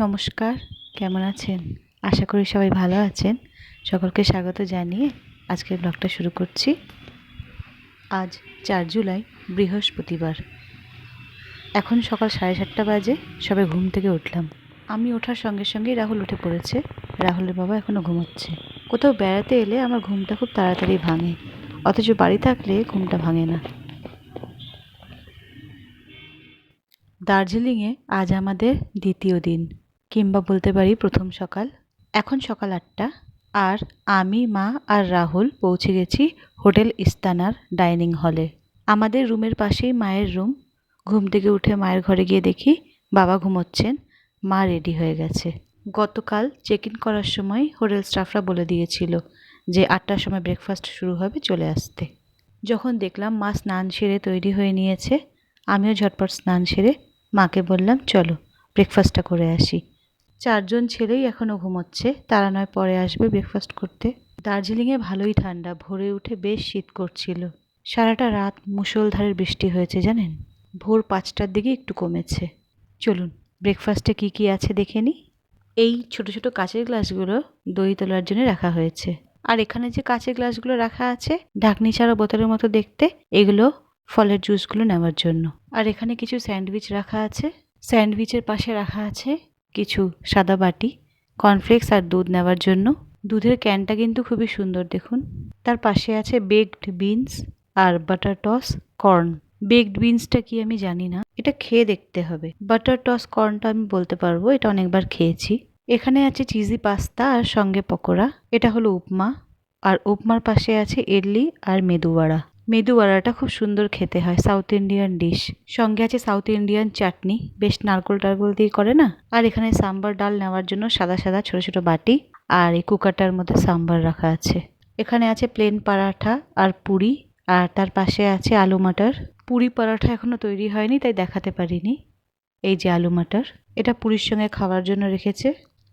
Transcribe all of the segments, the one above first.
নমস্কার, কেমন আছেন? আশা করি সবাই ভালো আছেন। সকলকে স্বাগত জানিয়ে আজকের ব্লগটা শুরু করছি। আজ চার জুলাই, বৃহস্পতিবার। এখন সকাল সাড়ে সাতটা বাজে সবাই ঘুম থেকে উঠলাম। আমি ওঠার সঙ্গে সঙ্গেই রাহুল উঠে পড়েছে। রাহুলের বাবা এখনও ঘুমোচ্ছে। কোথাও বেড়াতে এলে আমার ঘুমটা খুব তাড়াতাড়ি ভাঙে। অথচ বাড়ি থাকলে ঘুমটা ভাঙে না। দার্জিলিংয়ে আজ আমাদের দ্বিতীয় দিন। কিংবা বলতে পারি প্রথম সকাল। এখন সকাল আটটা আর আমি, মা আর রাহুল পৌঁছে গেছি হোটেল ইস্তানার ডাইনিং হলে। আমাদের রুমের পাশেই মায়ের রুম। ঘুম থেকে উঠে মায়ের ঘরে গিয়ে দেখি বাবা ঘুমোচ্ছেন। মা রেডি হয়ে গেছে। গতকাল চেক ইন করার সময় হোটেল স্টাফরা বলে দিয়েছিল যে আটটার সময় ব্রেকফাস্ট শুরু হবে চলে আসতে। যখন দেখলাম মা স্নান সেরে তৈরি হয়ে নিয়েছে, আমিও ঝটপট স্নান সেরে মাকে বললাম, চলো ব্রেকফাস্টটা করে আসি। চারজন ছেলেই এখনও ঘুমোচ্ছে, তারা নয় পরে আসবে ব্রেকফাস্ট করতে। দার্জিলিংয়ে ভালোই ঠান্ডা, ভোরে উঠে বেশ শীত করছিল। সারাটা রাত মুষলধারের বৃষ্টি হয়েছে, জানেন? ভোর পাঁচটার দিকে একটু কমেছে। চলুন ব্রেকফাস্টে কি কি আছে দেখে নিই এই ছোট ছোট কাঁচের গ্লাসগুলো দই তোলার জন্য রাখা হয়েছে। আর এখানে যে কাঁচের গ্লাসগুলো রাখা আছে, ঢাকনি ছাড়া বোতলের মতো দেখতে, এগুলো ফলের জুসগুলো নেওয়ার জন্য। আর এখানে কিছু স্যান্ডউইচ রাখা আছে। স্যান্ডউইচের পাশে রাখা আছে কিছু সাদা বাটি কর্নফ্লেক্স আর দুধ নেওয়ার জন্য। দুধের ক্যানটা কিন্তু খুবই সুন্দর, দেখুন। তার পাশে আছে বেকড বিনস আর বাটার টস কর্ন বেকড বিনসটা কি আমি জানি না, এটা খেয়ে দেখতে হবে। বাটার টস কর্নটা আমি বলতে পারব, এটা অনেকবার খেয়েছি। এখানে আছে চিজি পাস্তা আর সঙ্গে পকোড়া। এটা হলো উপমা, আর উপমার পাশে আছে ইডলি আর মেদুবড়া মেদুবড়াটা খুব সুন্দর খেতে হয় সাউথ ইন্ডিয়ান ডিশ সঙ্গে আছে সাউথ ইন্ডিয়ান চাটনি, বেশ নারকোল টারকোল দিয়ে করে না? আর এখানে সাম্বার ডাল নেওয়ার জন্য সাদা সাদা ছোট ছোট বাটি আর এই কুকারটার মধ্যে সাম্বার রাখা আছে। এখানে আছে প্লেন পরাঠা আর পুরি আর তার পাশে আছে আলু মাটার। পুরি পরাঠা এখনও তৈরি হয়নি, তাই দেখাতে পারিনি। এই যে আলু মাটার, এটা পুরীর সঙ্গে খাওয়ার জন্য রেখেছে।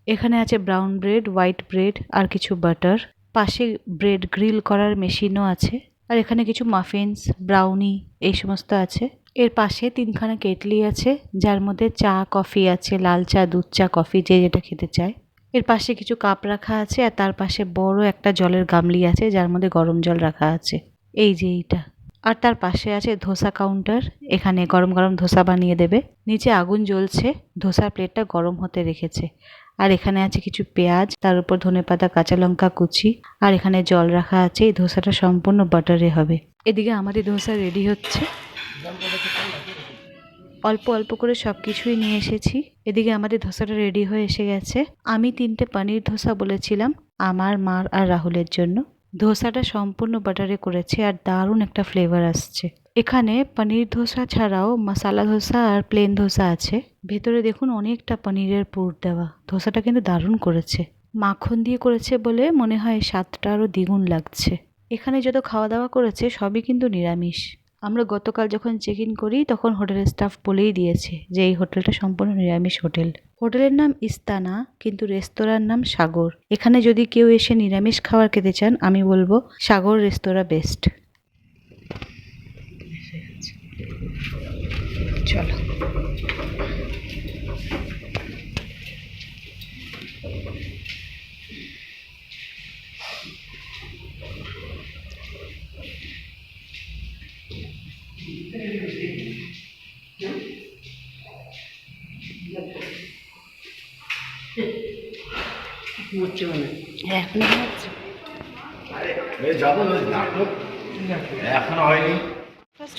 এখানে আছে ব্রাউন ব্রেড হোয়াইট ব্রেড আর কিছু বাটার পাশে ব্রেড গ্রিল করার মেশিনও আছে। আর এখানে কিছু মাফিনস ব্রাউনি এই সমস্ত আছে। এর পাশে তিনখানা কেটলি আছে, যার মধ্যে চা কফি আছে, লাল চা, দুধ চা কফি যে যেটা খেতে চায়। এর পাশে কিছু কাপ রাখা আছে আর তার পাশে বড় একটা জলের গামলি আছে, যার মধ্যে গরম জল রাখা আছে। এই যে এইটা। আর তার পাশে আছে ধোসা কাউন্টার এখানে গরম গরম ধোসা বানিয়ে দেবে। নিচে আগুন জ্বলছে, ধোসার প্লেটটা গরম হতে রেখেছে। আর এখানে আছে কিছু পেঁয়াজ, তার উপর ধনে পাতা কাঁচা লঙ্কা কুচি, আর এখানে জল রাখা আছে, এই ধোসাটা সম্পূর্ণ বাটারে হবে। এদিকে আমাদের ধোসা রেডি হচ্ছে। অল্প অল্প করে সব কিছুই নিয়ে এসেছি। এদিকে আমাদের ধোসাটা রেডি হয়ে এসে গেছে। আমি তিনটে পানির ধোসা বলেছিলাম, আমার, মার আর রাহুলের জন্য। ধোসাটা সম্পূর্ণ বাটারে করেছে আর দারুণ একটা ফ্লেভার আসছে। এখানে পনির ধোসা ছাড়াও মশালা ধোসা আর প্লেন ধোসা আছে। ভেতরে দেখুন অনেকটা পনিরের পুর দেওয়া। ধোসাটা কিন্তু দারুণ করেছে। মাখন দিয়ে করেছে বলে মনে হয় স্বাদটা আরও দ্বিগুণ লাগছে। এখানে যত খাওয়া দাওয়া করেছে সবই কিন্তু নিরামিষ। আমরা গতকাল যখন চেক ইন করি, তখন হোটেলের স্টাফ বলেই দিয়েছে যে এই হোটেলটা সম্পূর্ণ নিরামিষ হোটেল হোটেলের নাম ইস্তানা, কিন্তু রেস্তোরাঁর নাম সাগর। এখানে যদি কেউ এসে নিরামিষ খাবার খেতে চান, আমি বলব সাগর রেস্তোরাঁ বেস্ট চলো। হ্যাঁ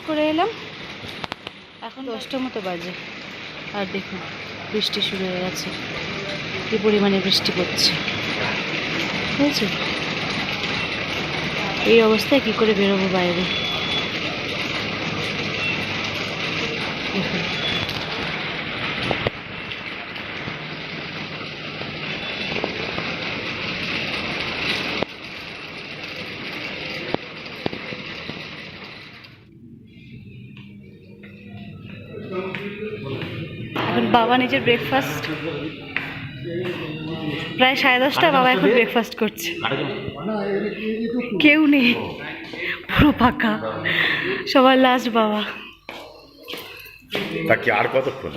করে এলাম। এখন দশটা মতো বাজে। আর দেখুন, বৃষ্টি শুরু হয়ে গেছে। কী পরিমাণে বৃষ্টি পড়ছে। বুঝেছ এই অবস্থায় কি করে বেরোবো বাইরে? দেখুন। বাবা নিজের ব্রেকফাস্ট প্রায় সাড়ে দশটা বাবা এখন ব্রেকফাস্ট করছে। কেউ নেই। পুরো ফাঁকা সবার লাস্ট বাবা। তা কি আর কতক্ষণ?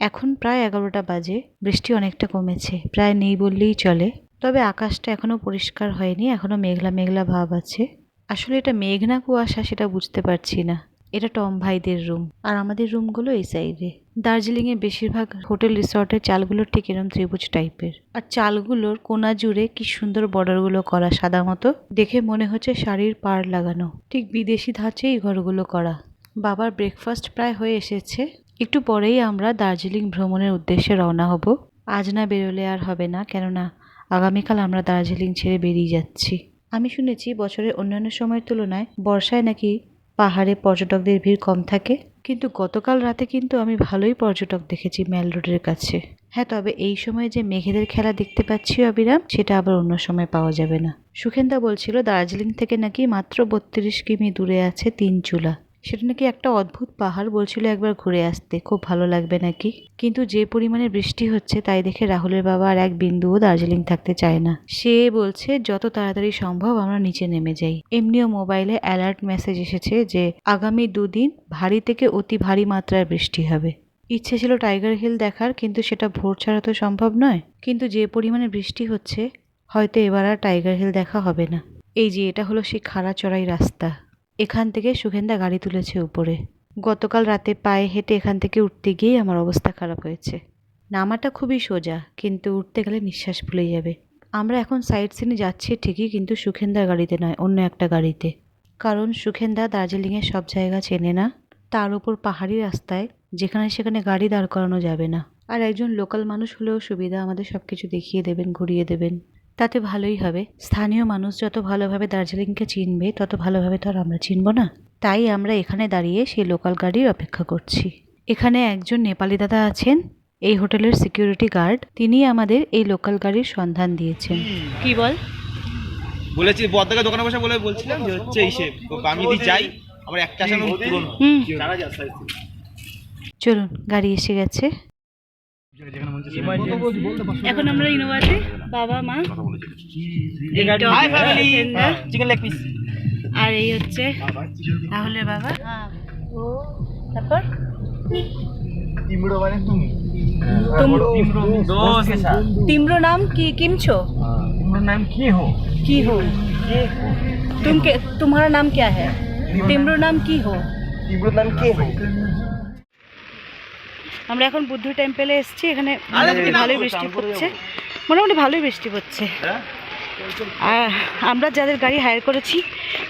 এখন প্রায় এগারোটা বাজে। বৃষ্টি অনেকটা কমেছে। প্রায় নেই বললেই চলে। তবে আকাশটা এখনও পরিষ্কার হয়নি। এখনও মেঘলা মেঘলা ভাব আছে। আসলে এটা মেঘ না কুয়াশা সেটা বুঝতে পারছি না। এটা টম ভাইদের রুম আর আমাদের রুমগুলো এই সাইডে দার্জিলিংয়ে বেশিরভাগ হোটেল রিসর্টের চালগুলো ঠিক এরম ত্রিভুজ টাইপের। আর চালগুলোর কোনা জুড়ে কি সুন্দর বর্ডারগুলো করা সাদা মতো দেখে মনে হচ্ছে শাড়ির পাড় লাগানো। ঠিক বিদেশি ধাঁচে এই ঘরগুলো করা। বাবার ব্রেকফাস্ট প্রায় হয়ে এসেছে। একটু পরেই আমরা দার্জিলিং ভ্রমণের উদ্দেশ্যে রওনা হব। আজ না বেরোলে আর হবে না, কেননা আগামীকাল আমরা দার্জিলিং ছেড়ে বেরিয়ে যাচ্ছি। আমি শুনেছি বছরের অন্যান্য সময়ের তুলনায় বর্ষায় নাকি পাহাড়ে পর্যটকদের ভিড় কম থাকে। কিন্তু গতকাল রাতে কিন্তু আমি ভালোই পর্যটক দেখেছি ম্যাল রোডের কাছে। হ্যাঁ তবে এই সময় যে মেঘেদের খেলা দেখতে পাচ্ছি, অবিরাম, সেটা আবার অন্য সময় পাওয়া যাবে না। সুখেন্দা বলছিল, দার্জিলিং থেকে নাকি মাত্র বত্রিশ কিমি দূরে আছে তিন চুলা। সেটা নাকি একটা অদ্ভুত পাহাড় বলছিল একবার ঘুরে আসতে, খুব ভালো লাগবে নাকি? কিন্তু যে পরিমাণে বৃষ্টি হচ্ছে তাই দেখে রাহুলের বাবা আর এক বিন্দুও দার্জিলিং থাকতে চায় না। সে বলছে, যত তাড়াতাড়ি সম্ভব আমরা নিচে নেমে যাই। এমনিও মোবাইলে অ্যালার্ট মেসেজ এসেছে যে, আগামী দুদিন ভারী থেকে অতি ভারী মাত্রায় বৃষ্টি হবে। ইচ্ছে ছিল টাইগার হিল দেখার, কিন্তু সেটা ভোর ছাড়া তো সম্ভব নয়। কিন্তু যে পরিমাণে বৃষ্টি হচ্ছে, হয়তো এবার আর টাইগার হিল দেখা হবে না। এই যে, এটা হলো সেই খাড়া চড়াই রাস্তা। এখান থেকে সুখেন্দা গাড়ি তুলেছে উপরে। গতকাল রাতে পায়ে হেঁটে এখান থেকে উঠতে গিয়েই আমার অবস্থা খারাপ হয়েছে। নামাটা খুবই সোজা, কিন্তু উঠতে গেলে নিঃশ্বাস ভুলে যাবে। আমরা এখন সাইড সিনে যাচ্ছি ঠিকই, কিন্তু সুখেন্দার গাড়িতে নয়, অন্য একটা গাড়িতে। কারণ সুখেন্দা দার্জিলিংয়ের সব জায়গা চেনে না। তার উপর পাহাড়ি রাস্তায়, যেখানে সেখানে গাড়ি দাঁড় করানো যাবে না। আর একজন লোকাল মানুষ হলেও সুবিধা আমাদের সব কিছু দেখিয়ে দেবেন, ঘুরিয়ে দেবেন। তাতে ভালোই হবে। স্থানীয় মানুষ যত ভালোভাবে দার্জিলিংকে চিনবে তত ভালোভাবে তো আর আমরা চিনব না। তাই আমরা এখানে দাঁড়িয়ে সেই লোকাল গাড়ির অপেক্ষা করছি। এখানে একজন নেপালি দাদা আছেন এই হোটেলের সিকিউরিটি গার্ড তিনি আমাদের এই লোকাল গাড়ির সন্ধান দিয়েছেন। কি বল? বলেছি বদ্দাকে দোকানে বসে বলে বলছিলাম যে হচ্ছে এই সে আমি যদি যাই আমার একটা আসানো পূরণ চলুন গাড়ি এসে গেছে। এখন আমরা ইনোভাতে বাবা মা এই Hi, Tom, family. সুখেন্দা, chicken leg piece আর এই হচ্ছে রাহুলের বাবা ও তারপর तिम्रो नाम की किम छो नाम की हो की हो तुम के तुम्हारा नाम क्या है तिम्रो नाम কি হো তিব্রত নাম কে হো আমরা এখন বুদ্ধ টেম্পলে এসেছি এখানে ভালোই বৃষ্টি পড়ছে। মোটামুটি ভালোই বৃষ্টি পড়ছে। আর আমরা যাদের গাড়ি হায়ার করেছি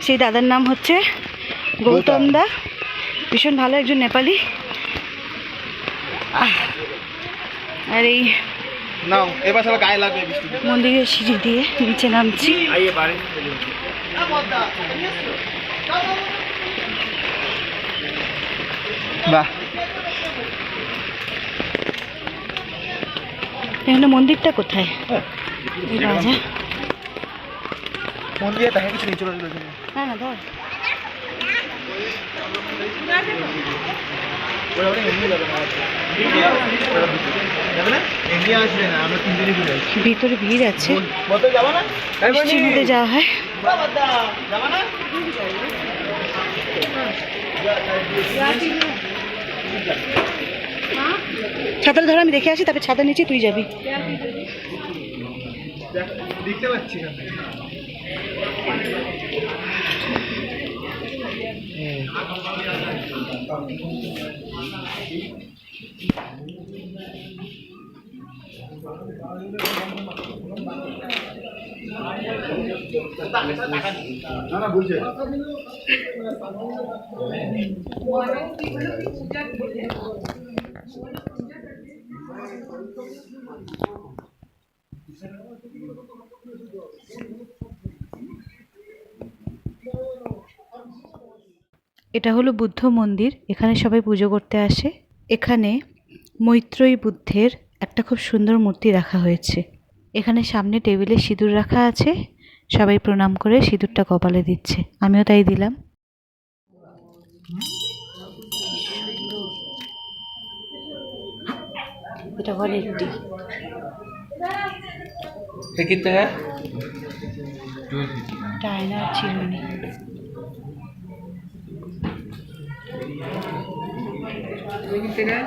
সেই দাদার নাম হচ্ছে গৌতম। দা। ভীষণ ভালো একজন নেপালি। আহ, আর এই নাও এবার সবাই গায়ে লাগবে বৃষ্টি মন্দিরের সিঁড়ি দিয়ে নিচে নামছি। আইয়ে বাহ। এখানে মন্দিরটা কোথায়? রাজা। মন্দিরে দেখা কিছু নেই চলে না। না? ধর ঘুরে আসছি। ভিতরে ভিড় আছে। যাওয়া হয়। ছাতাটা ধর আমি দেখে আসি তারপরে ছাতা নিচে তুই যাবি। না। এটা হলো বুদ্ধ মন্দির, এখানে সবাই পুজো করতে আসে। এখানে মৈত্রী বুদ্ধের একটা খুব সুন্দর মূর্তি রাখা হয়েছে। এখানে সামনে টেবিলে সিঁদুর রাখা আছে, সবাই প্রণাম করে সিঁদুরটা কপালে দিচ্ছে। আমিও তাই দিলাম। এটা বলে একটি ये कितने है টায়না চিরুনি ये कितने का है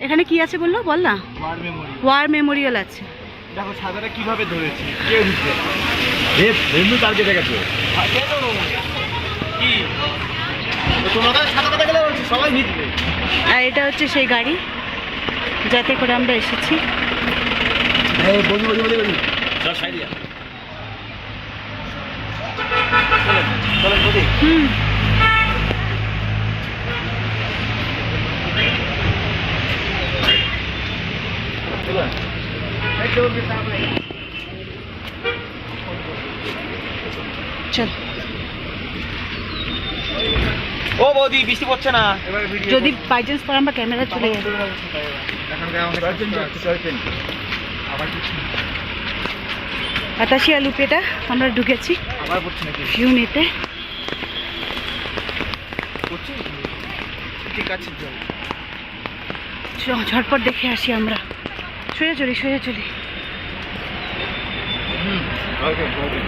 এখানে কি আছে বললো বল না ওয়ার মেমোরি ওয়ার মেমোরিয়াল আছে দেখো সাদাটা কিভাবে ধরেছে কে উঠবে এ এমনি কালকে দেখেছো আর এটা হচ্ছে সেই গাড়ি যাতে করে আমরা এসেছি। এই বলি বলি বলি বলি। চল সাইড যা। চলেন বলি। হুম। চল। ও বৌদি বৃষ্টি পড়ছে না। যদি বাই চান্স পর আমরা ক্যামেরা চলে কিছু বাতাসিয়া লুপেটা আমরা ঢুকেছি। ভিউ নিতে। ঠিক আছে জল ঝটপট দেখে আসি আমরা। শুয়ে চলি শুয়ে চলি। ওকে ওকে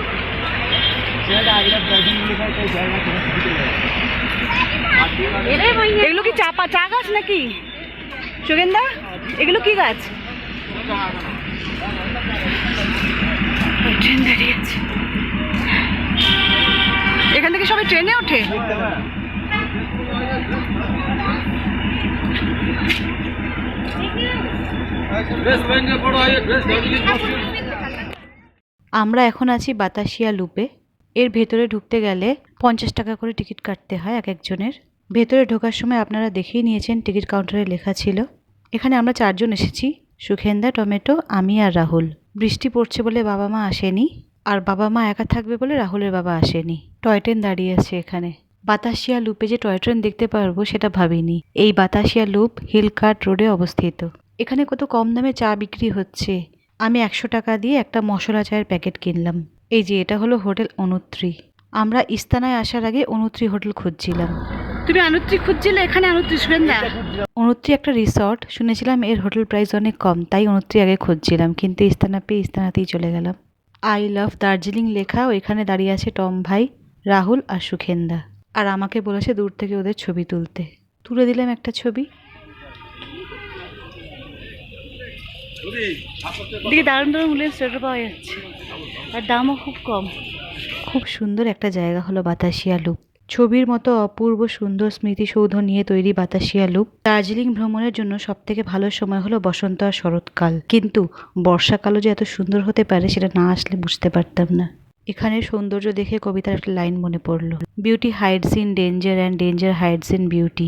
এগুলো কি চাপা চা গাছ নাকি? এগুলো কি গাছ? এখান থেকে সবাই ট্রেনে ওঠে? আমরা এখন আছি বাতাসিয়া লুপে। এর ভেতরে ঢুকতে গেলে পঞ্চাশ টাকা করে টিকিট কাটতে হয় এক একজনের। ভেতরে ঢোকার সময় আপনারা দেখেই নিয়েছেন টিকিট কাউন্টারে লেখা ছিল। এখানে আমরা চারজন এসেছি, সুখেন্দা, টমেটো, আমি আর রাহুল। বৃষ্টি পড়ছে বলে বাবা মা আসেনি আর বাবা মা একা থাকবে বলে রাহুলের বাবা আসেনি। টয় ট্রেন দাঁড়িয়ে আছে এখানে। বাতাসিয়া লুপে যে টয় ট্রেন দেখতে পারব সেটা ভাবিনি। এই বাতাসিয়া লুপ হিলকার্ট রোডে অবস্থিত। এখানে কত কম দামে চা বিক্রি হচ্ছে। আমি একশো টাকা দিয়ে একটা মশলা চায়ের প্যাকেট কিনলাম। এই যে, এটা হলো হোটেল অনুত্রী। আমরা ইস্তানায় আসার আগে অনুত্রী হোটেল খুঁজছিলাম। তুমি অনুত্রি খুঁজছিলে? এখানে অনুত্রি সুরেন্দা অনুত্রি একটা রিসর্ট শুনেছিলাম এর হোটেল প্রাইস অনেক কম তাই অনুত্রি আগে খুঁজছিলাম কিন্তু ইস্তানা পেয়ে ইস্তানাতেই চলে গেলাম। আই লাভ দার্জিলিং লেখা ওইখানে দাঁড়িয়ে আছে টম ভাই রাহুল আর সুখেন্দা। আর আমাকে বলেছে দূর থেকে ওদের ছবি তুলতে। তুলে দিলাম একটা ছবি। দিকে দারুণ দারুণ উলের সোয়েটার পাওয়া যাচ্ছে। আর দামও খুব কম। খুব সুন্দর একটা জায়গা হলো বাতাসিয়া লুপ ছবির মতো অপূর্ব সুন্দর স্মৃতিসৌধ নিয়ে তৈরি বাতাসিয়া লুপ, দার্জিলিং ভ্রমণের জন্য সব থেকে ভালো সময় হলো বসন্ত আর শরৎকাল। কিন্তু বর্ষাকালও যে এত সুন্দর হতে পারে সেটা না আসলে বুঝতে পারতাম না। এখানে সৌন্দর্য দেখে কবিতার একটা লাইন মনে পড়ল। Beauty hides in danger and danger hides in beauty